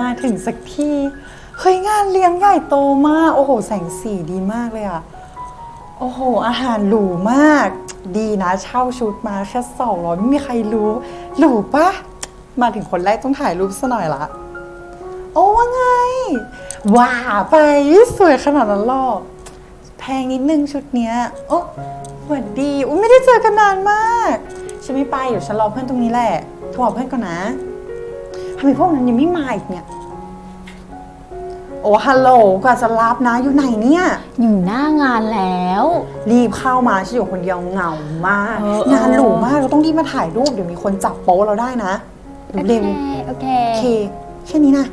มาถึงสักทีเฮ้ยงานเลี้ยงใหญ่โตมาก โอ้โห แสงสีดีมากเลยอะโอ้โห อาหารหรูมาก ดีนะเช่าชุดมาแค่สองร้อยไม่มีใครรู้หรูปะมาถึงคนแรกต้องถ่ายรูปซะหน่อยละโอ้ว่าไงว่าไปสวยขนาดนั้นหรอกแพงนิดนึงชุดเนี้ยโอ้สวัสดีอุ้ไม่ได้เจอกันนานมากฉันไม่ไปเดี๋ยวฉันรอเพื่อนตรงนี้แหละโทรเพื่อนก่อนนะ ทำไมพวกนั้นยังไม่มาอีกเนี่ย โอ้ฮัลโหลกว่าจะรับนะอยู่ไหนเนี่ย อยู่หน้างานแล้ว รีบเข้ามาฉันอยู่คนเดียวเหงามาก เออเออ งานหรูมากเราต้องรีบมาถ่ายรูปเดี๋ยวมีคนจับโป๊เราได้นะโอเคเร็วโอเคๆโอเคแค่นี้นะ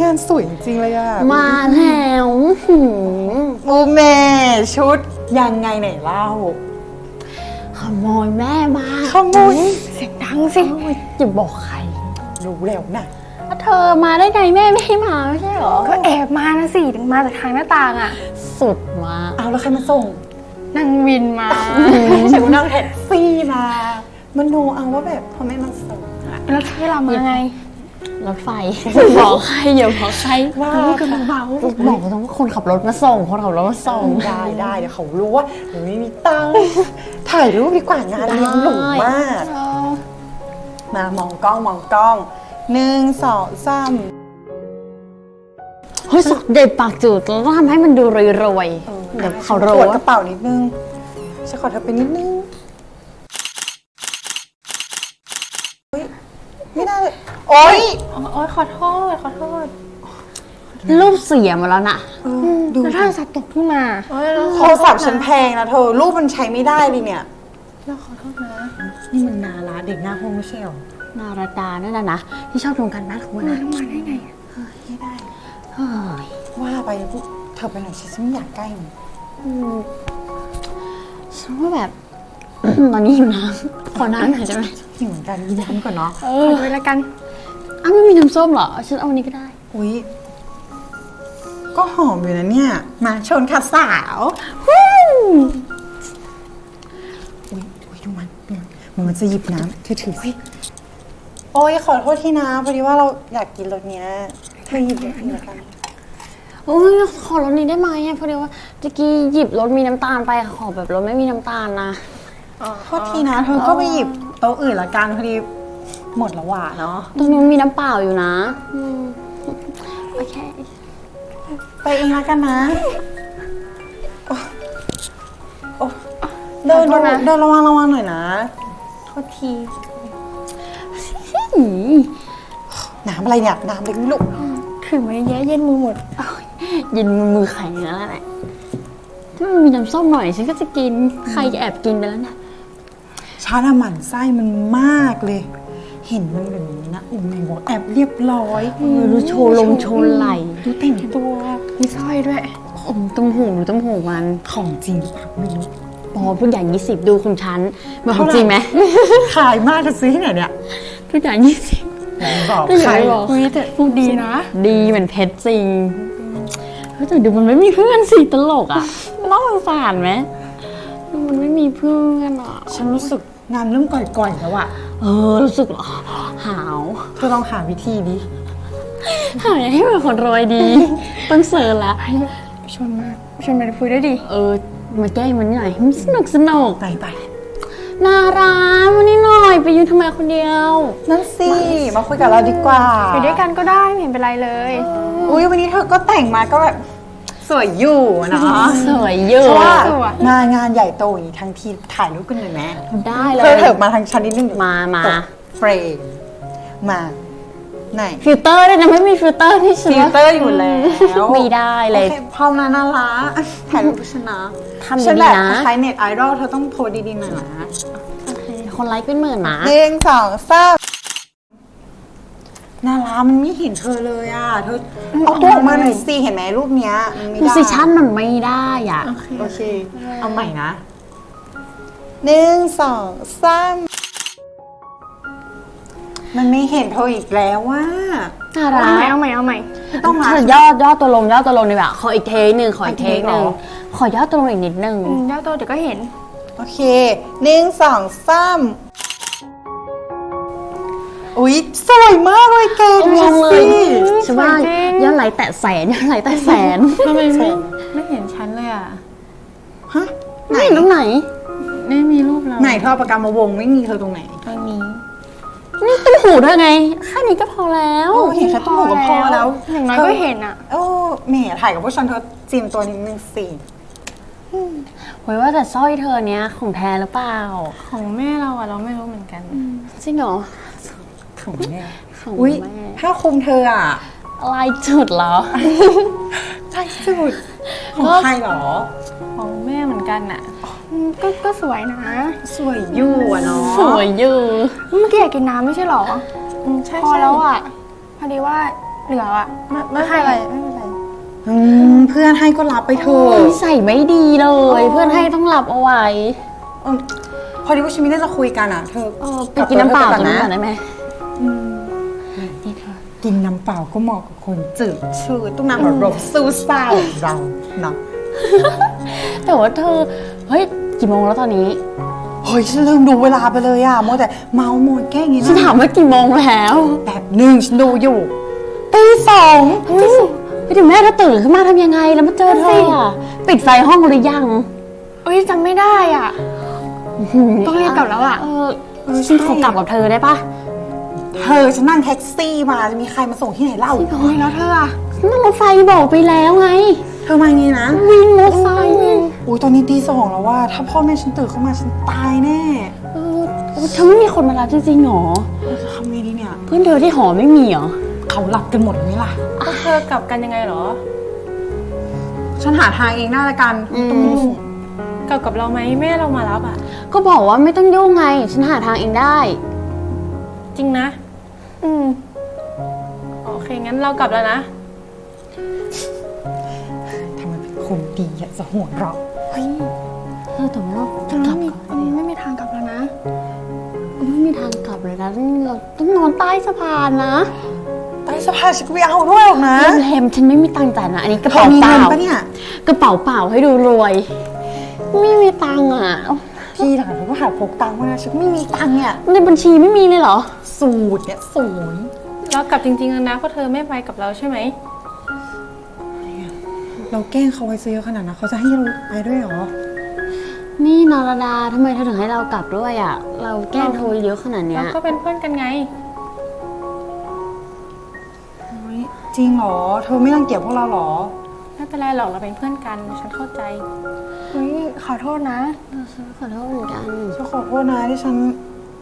งานสวยจริงๆเลยอะมาแล้วหืมอูแม่ชุดยังไงไหนเล่าขโมยแม่มาขโมยเสียงดังสิ อย่าบอกใครรู้แล้วนะว่าเธอมาได้ไงแม่ไม่ให้มาไม่ใช่เหรอ ก็แอบมานะสิถึงมาจากทางหน้าต่างอะ สุดมากเอาแล้วใครมาส่งนั่งวินมาฉันก็นั่งแท็กซี่มามันโนเอาว่าแบบพ่อแม่มาส่งอะแล้วที่เรามาไงรถไฟอย่าบอกใครอย่าบอกใครว่าพูดกันเบาบอกต้องว่าคนขับรถมาส่งคนขับรถมาส่งได้ได้เดี๋ยวเขารู้ว่าหนูไม่มีตังค์ถ่ายรูปดีกว่างานเลี้ยงหรูมาก มามองกล้องมองกล้องหนึ่งสองสามเฮ้ยสักเด็ดปากจูดเราต้องทำให้มันดูรวยๆเดี๋ยวเขาตรรู้วจกว่าระเป๋านิดนึงฉันขอเธอไปนิดนึงเฮ้ยไม่ได้เลยโอ๊ยๆโอ๊ยขอโทษขอโทษรูปเสียหมาแล้วน่ะดูแล้วถ้าสัตว์ตกขึ้นมา โอ๊ยเราโทรศัพท์ฉันแพงนะเธอรูปมันใช้ไม่ได้เลยเนี่ย เราขอโทษนะ นี่มันนารา เด็กหน้าห้องไม่ใช่หรอนาราดานั่นน่ะนะที่ชอบทำการบ้านของมันนะต้องมาได้ไงอะไม่ได้ เฮ้ยว่าไปพวกเธอไปไหนฉันไม่อยากใกล้มันอืมฉันว่าแบบ ตอนนี้หิวน้ำขอน้ำหน่อยได้ไหมหิวเหมือนกันย้ำก่อนเนาะเอขออด้วยละกัน อ้าวไม่มีน้ำส้มเหรอฉันเอาอันนี้ก็ได้ อุ้ยก็หอมอยู่นะเนี่ย มาชนค่ะสาววู้อุ้ย มันมันจะหยิบน้ำเธอถือสิโอ้ยขอโทษทีนะพอดีว่าเราอยากกินรสเนี้ยเธอหยิบเดี๋ยวกินแล้วกันโอ้ยขอรสนี้ได้ไหมอะเพราะเดี๋ยวว่าตะกี้หยิบรสมีน้ำตาลไปขอแบบรสไม่มีน้ำตาลนะโทษทีนะเธอก็ไปหยิบโต๊ะอื่นละกันพอดีหมดแล้วว่ะเนาะตรงนู้นมีน้ำเปล่าอยู่นะอืมโอเคไปเองละกันนะโอ้โอ้เดินขอโทษนะเดินระวังระวังหน่อยนะโท ษทีอืมน้ำอะไรเนี่ย น้ำเล็กไม่ลูกถือไว้แย่เย็นมือหมดเย็นมือแข็งแล้วแหละถ้ามันมีน้ำส้มหน่อยฉันก็จะกินใครจะแอบกินไปแล้วนะชาดาหมั่นไส้มันมากเลย เห็นมันแบบนี้นะโอ้ไม่บอกแอบเรียบร้อยเออดูโชว์ลมโชว์ไหลดูแต่งตัวมีสร้อยด้วยอมต้มหูดูต้มหูมันของจริงหรือเปล่าไม่รู้ ปอผู้ใหญ่ยี่สิบดูคุณฉันมาของจริงไหมขายมากจะซื้อที่ไหนเนี่ยผู้ใหญ่ยี่สิบบอกก็อย่าใครไปบอกอุ้ยแต่ดีนะ ดีเหมือนเพชรจริงเฮ้ยแต่ดูมันไม่มีเพื่อนสิตลกอะน่าสงสารไหมดูมันไม่มีเพื่อนอะฉันรู้สึกงานเริ่มก่อยๆแล้วอะเออรู้สึกหาวเธอลองหาวิธีดิหายให้เป็นคนรวยดี ต้องเซิร์ชละ ชวนมาชวนมาคุยด้วยดิเออ มาแกล้งมันหน่อยให้มันสนุกสนุกไปไปนารามานี่หน่อยไปยืนทำไมคนเดียว นั่นสิ มาคุยกับเราดีกว่าไปด้วยกันก็ได้ไม่เห็นเป็นไรเลยอุ้ยวันนี้เธอก็แต่งมาก็แบบสวยอยู่เนาะสวยเยอะเพราะว่าสวยมางานใหญ่โตอย่างนี้ทั้งทีถ่ายรูปกันเลยไหมได้เลเธอยเถิบมาทางชั้นนิดนึงมามาตกเฟรมมา ไหนฟิลเตอร์ด้วยนะไม่มีฟิลเตอร์ที่ฉันฟิลเตอร์อยู่แล้วไม่ได้เลย โอคพร้อมนะน่ารักถ่ายรูปชนะทำฉันดีแบบๆนะคล้ายเน็ตไอดอลเธอต้องโพสดีๆหน่อยนะคนไลค์เป็นหมื่นนะหนึ่งสองสามน่ารักมันไม่เห็นเธอเลยอะเธอเอาตัวออกมาหน่อยสิเห็นไหมรูปเนี้ยมันไม่โพได้สิชันมันไม่ได้อะโอเค เอาใหม่นะหนึ่งสองสาม มันไม่เห็นเธออีกแล้วว่า น่าเอารัใหม่กเอาใหม่เอาใหม่ต้องมาเธอยอดยอดตัวลงยอดตัวลงดีกว่าขออีกเทคหนึ่งขออีกเทคหนึ่งอีกเทคเหรอขอยอดตัวลงอีกนิดนึงอืมเจ้าโตเดี๋ยวก็เห็น โอเคหนึ่งสองสามอุ๊ย สวยมากเลยแกดูลฉังนเลสิยฉันว่าสวยจริง ยอดไลค์แตะแสนยอดไลค์แตะแสนทำไมไม่ไม่เห็นฉันเลยอะ ฮะ ไหนไหนตรงไหน ไม่มีรูปเราไหนเธอเอาปากกามาวงไม่มีเธอตรงไหน ตรงนี้ นี่ตุ้มหูเธอไงแค่นี้ก็พอแล้วโอ้เห็นแค่ตุ้มหูก็พอแล้วอย่างน้อยก็เห็นอะโอ้แหม่ถ่ายกับพวกฉันเธอจีมตัวนิดนึงสิเฮ้ยว่าแต่สร้อยเธอเนี้ยของแท้หรือเปล่า ของแม่เราอะเราไม่รู้เหมือนกันจริงเหรอของแม่ของอุ๊ยแม่ผ้าคลุมเธออะลายจุดเหรอใช่สุดของใครเหรอ ของแม่เหมือนกันอะ ก็ก็สวยนะ สวยอยู่อะเนาะสวยอยู่ เมื่อกี้อยากกินน้ำไม่ใช่หรอใช่พอใช่แล้วอะ พอดีว่าเหลืออะ ไม่ไม่ให้อะไรไม่เป็นไร อืมเพื่อนให้ก็รับไปเถอะนิสัยไม่ดีเลย เพื่อนให้ต้องหลับเอาไว้อืมพอดีว่าชิมิน่าจะคุยกันอะเธอเออไปกินน้ำเปล่าก่กินน้ำเปล่านะได้ไหมนี่เธอกินน้ำเปล่าก็เหมาะกับคนจืดชืดต้องน้ำแบบรบสู้ซ่าอย่างเราเนาะแต่ว่าเธอ เฮ้ย กี่โมงแล้วตอนนี้ เฮ้ยฉันลืมดูเวลาไปเลยอะมัวแต่เมาโมยแกล้งอย่างนี้ฉันนะถามว่ากี่โมงแล้วแบบหนึ่งฉันดูอยู่ตีสองไปถึงแม่เธอตื่นขึ้นมาทำยังไงแล้วมาเจอเธออะปิดไฟห้องหรือยังเอ้ยจำไม่ได้อะ ต้องรีบกลับแล้วอะ เออฉันขอกลับกับเธอได้ปะเธอฉันนั่งแท็กซี่มาจะมีใครมาส่งที่ไหนเล่าโอ้ยแล้วเธออะฉันนั่งรถไฟบอกไปแล้วไง เธอมาอย่างนี้นะวินรถไฟ อุ้ยตอนนี้ตีสองแล้วว่า ถ้าพ่อแม่ฉันตื่นเข้ามาฉันตายแน่เออเธอไม่มีคนมารับจริงๆหรอจะทำไงดีเนี่ย เพื่อนเธอที่หอไม่มีเหรอเขาหลับกันหมดไหมล่ะแล้วเธอกลับกันยังไงเหรอ ฉันหาทางเองได้ละกันอืมตรงนี้กลับกับเราไหมแม่เรามารับอะ ก็บอกว่าไม่ต้องยุ่งไง ฉันหาทางเองได้ จริงนะ อืมโอเคงั้นเรากลับแล้วนะทำไมเป็น คนดีอะจะหัวเราะเออแต่ว่าเราแต่จะกเราลับไม่มีก่อนไม่มีทางกลับแล้วนะไม่มีทางกลับเลยนะเราต้องนอนใต้สะพานนะใต้สะพานฉันก็ไม่เอาด้วยหรอกนะเลมฉันไม่มีตังค์จ่ายนะอันนี้กระเธอเป๋ามีเปเงิล่านปะเนี่ยกระเป๋าเปล่าให้ดูรวย ไม่มีตังค์อะพี่หลังเธอก็หาพกตังค์มานะฉันก็ไม่มีตังค์เนี่ยในบัญชีไม่มีเลยเหรอสูตรเนี่ยสวยเรากลับจริงๆแล้วนะเพราะเธอไม่ไปกับเราใช่ไหม เราแกล้งเขาไว้ซะเยอะขนาดนั้นเขาจะให้เราไปด้วยเหรอ นี่นรดาทำไมเธอถึงให้เรากลับด้วยอะ เราแกล้งโทรเยอะขนาดเนี้เรายก็เป็นเพื่อนกันไงเฮ้ยจริงเหรอ เธอไม่รังเกียจพวกเราเหรอไม่เป็นไรหรอกเราเป็นเพื่อนกัน ฉันเข้าใจอุ้ยขอโทษนะ ฉันขอโทษเหมือนกัน ฉันขอโทษนะที่ฉัน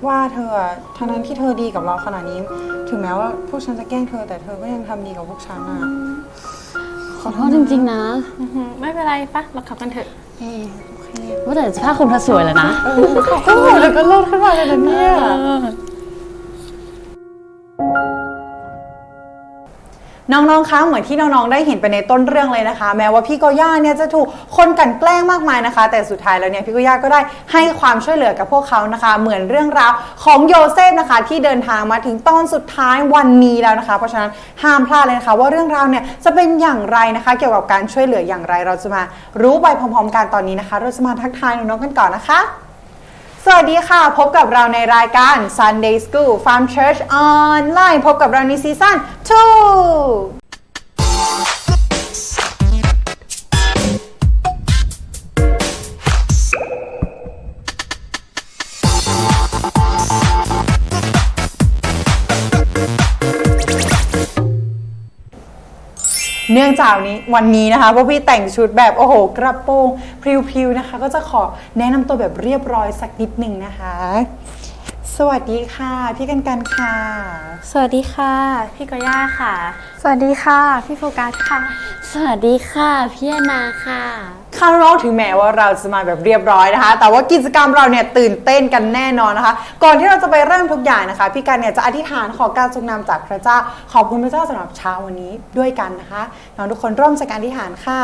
ว่าเธออะทั้งนั้นที่เธอดีกับเราขนาดนี้ ถึงแม้ว่าพวกฉันจะแกล้งเธอแต่เธอก็ยังทำดีกับพวกฉันอะ ขอโทษจริง ๆ นะอือหือไม่เป็นไรปะเรากลับกันเถอะเอ๊ะว่าแต่ผ้าคลุมเธอสวยแล้วนะ โอ้โหแล้วก็เลิศขึ้นมาเลยนะเนี่ย น้องๆ คะเหมือนที่น้องๆ ได้เห็นไปในต้นเรื่องเลยนะคะ แม้ว่าพี่โกย่าเนี่ยจะถูกคนกลันแกล้งมากมายนะคะ แต่สุดท้ายแล้วเนี่ยพี่โกย่าก็ได้ให้ความช่วยเหลือกับพวกเขานะคะ เหมือนเรื่องราวของโยเซฟนะคะ ที่เดินทางมาถึงตอนสุดท้ายวันนี้แล้วนะคะ เพราะฉะนั้นห้ามพลาดเลยนะคะ ว่าเรื่องราวเนี่ยจะเป็นอย่างไรนะคะ เกี่ยวกับการช่วยเหลืออย่างไรเราจะมารู้ไปพร้อม ๆ กันตอนนี้นะคะ เราจะมาทักทายน้องๆ กันก่อนนะคะ สวัสดีค่ะ พบกับเราในรายการ Sunday School Farm Church Online พบกับเราในซีซั่น 2 เนื่องจากนี้วันนี้นะคะพวกพี่แต่งชุดแบบโอ้โห กระโปรงพริวๆนะคะ ก็จะขอแนะนำตัวแบบเรียบร้อยสักนิดหนึ่งนะคะ สวัสดีค่ะ พี่กันกันค่ะ สวัสดีค่ะ พี่กอย่าค่ะ สวัสดีค่ะ พี่โฟกัสค่ะ สวัสดีค่ะ พี่แอนนาค่ะข้างนอกถึงแม้ว่าเราจะมาแบบเรียบร้อยนะคะ แต่ว่ากิจกรรมเราเนี่ยตื่นเต้นกันแน่นอนนะคะ ก่อนที่เราจะไปเริ่มทุกอย่างนะคะ พี่กันเนี่ยจะอธิษฐานขอการทรงนำจากพระเจ้า ขอบคุณพระเจ้าสำหรับเช้าวันนี้ด้วยกันนะคะน้องทุกคนร่วมใจการอธิษฐานค่ะ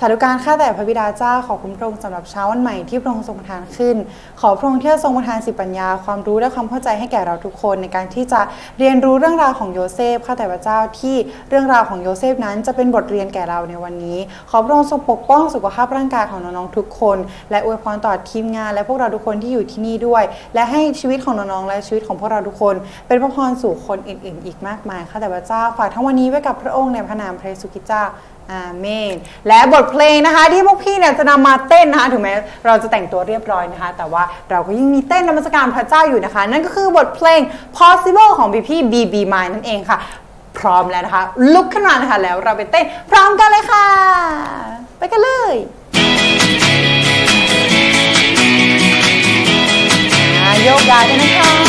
สาธุการข้าแต่พระบิดาเจ้าขอคุณพรองสำหรับเช้าวันใหม่ที่พระองค์ทรงประทานขึ้น ขอพระองค์ที่ทรงประทานสิปัญญาความรู้และความเข้าใจให้แก่เราทุกคน ในการที่จะเรียนรู้เรื่องราวของโยเซฟข้าแต่พระเจ้าที่เรื่องราวของโยเซฟนั้นจะเป็นบทเรียนแก่เราในวันนี้ ขอพระองค์ทรงปกป้องสุขภาพร่างกายของน้องๆทุกคน และอวยพรต่อทีมงาน และพวกเราทุกคนที่อยู่ที่นี่ด้วย และให้ชีวิตของน้องๆและชีวิตของพวกเราทุกคน เป็นพระพรสู่คนอื่นๆ อีกมากมายข้าแต่พระเจ้าฝากทั้งวันนี้ไว้กับพระองค์ในพระนามพระเยซูคริสต์เจ้า อาเมน และบทเพลงนะคะที่พวกพี่เนี่ยจะนำมาเต้นนะคะถึงแม้เราจะแต่งตัวเรียบร้อยนะคะ แต่ว่าเราก็ยังมีเต้นนมัสการพระเจ้าอยู่นะคะ นั่นก็คือบทเพลง possible ของพี่พี่ BB Mind นั่นเองค่ะ พร้อมแล้วนะคะ ลุกขึ้นมานะคะ แล้วเราไปเต้นพร้อมกันเลยค่ะ ไปกันเลยโยกย้ายกันนะคะ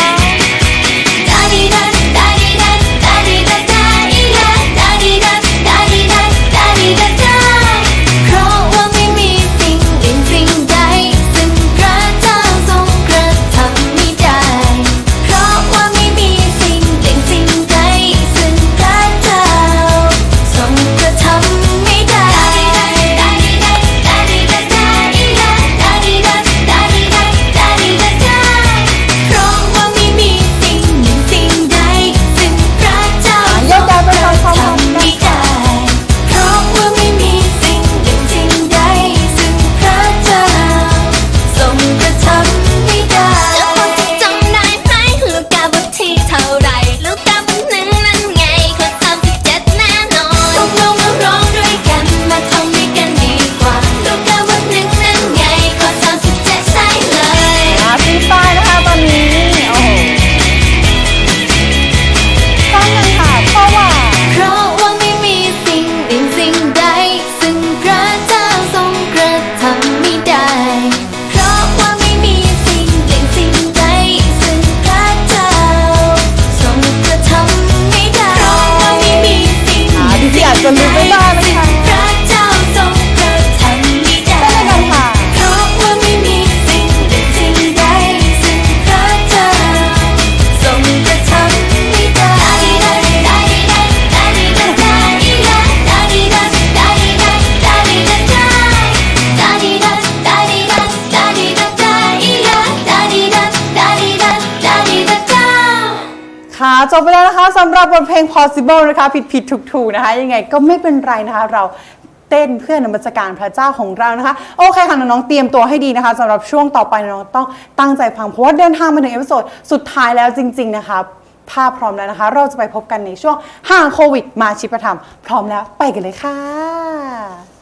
ค่ะจบไปแล้วนะคะสำหรับบทเพลง possible นะคะผิดผิดถูกถูกนะคะ ยังไงก็ไม่เป็นไรนะคะเราเต้นเพื่อนมัสการพระเจ้าของเรานะคะ โอเคค่ะน้องๆเตรียมตัวให้ดีนะคะสำหรับช่วงต่อไปน้องต้องตั้งใจฟังเพราะว่าเดินทางมาถึงเอพิโซดสุดท้ายแล้วจริง ๆ นะคะภาพพร้อมแล้วนะคะ เราจะไปพบกันในช่วงห่างโควิด มาชิปธรรม พร้อมแล้วไปกันเลยค่ะ